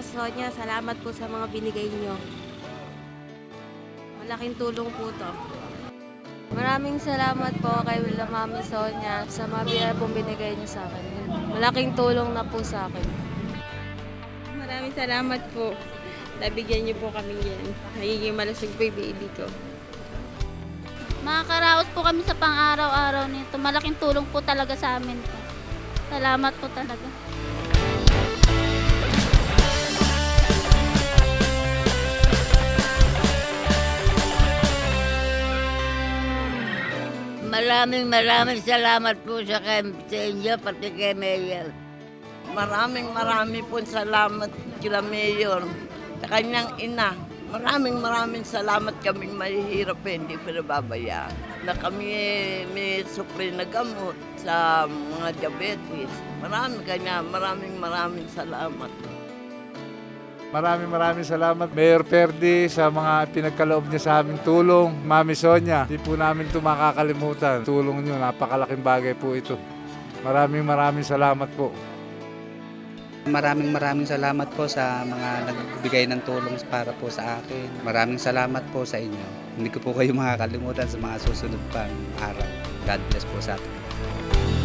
Sonia, salamat po sa mga binigay nyo. Malaking tulong po to. Maraming salamat po kay La Mami Sonia sa mga biyaya pong binigay niyo sa akin. Malaking tulong na po sa akin. Maraming salamat po. Nabigyan niyo po kami yan. Nagiging malasig po yung baby ko. Makakaraos po kami sa pang-araw-araw nito. Malaking tulong po talaga sa amin po. Salamat po talaga. Maraming maraming salamat po sa, kay, sa inyo, pati kay Mayor. Maraming maraming po salamat kila Mayor sa kanyang ina. Maraming maraming salamat kaming mahihirap hindi ko nababayaan. Na kami may supre na gamot sa mga diabetes. Maraming kanya, maraming maraming salamat. Maraming maraming salamat Mayor Perdi sa mga pinagkaloob niya sa aming tulong. Mami Sonia, di po namin ito makakalimutan. Tulong niyo, napakalaking bagay po ito. Maraming maraming salamat po. Maraming maraming salamat po sa mga nagbigay ng tulong para po sa akin. Maraming salamat po sa inyo. Hindi ko po kayo makakalimutan sa mga susunod pang araw. God bless po sa atin.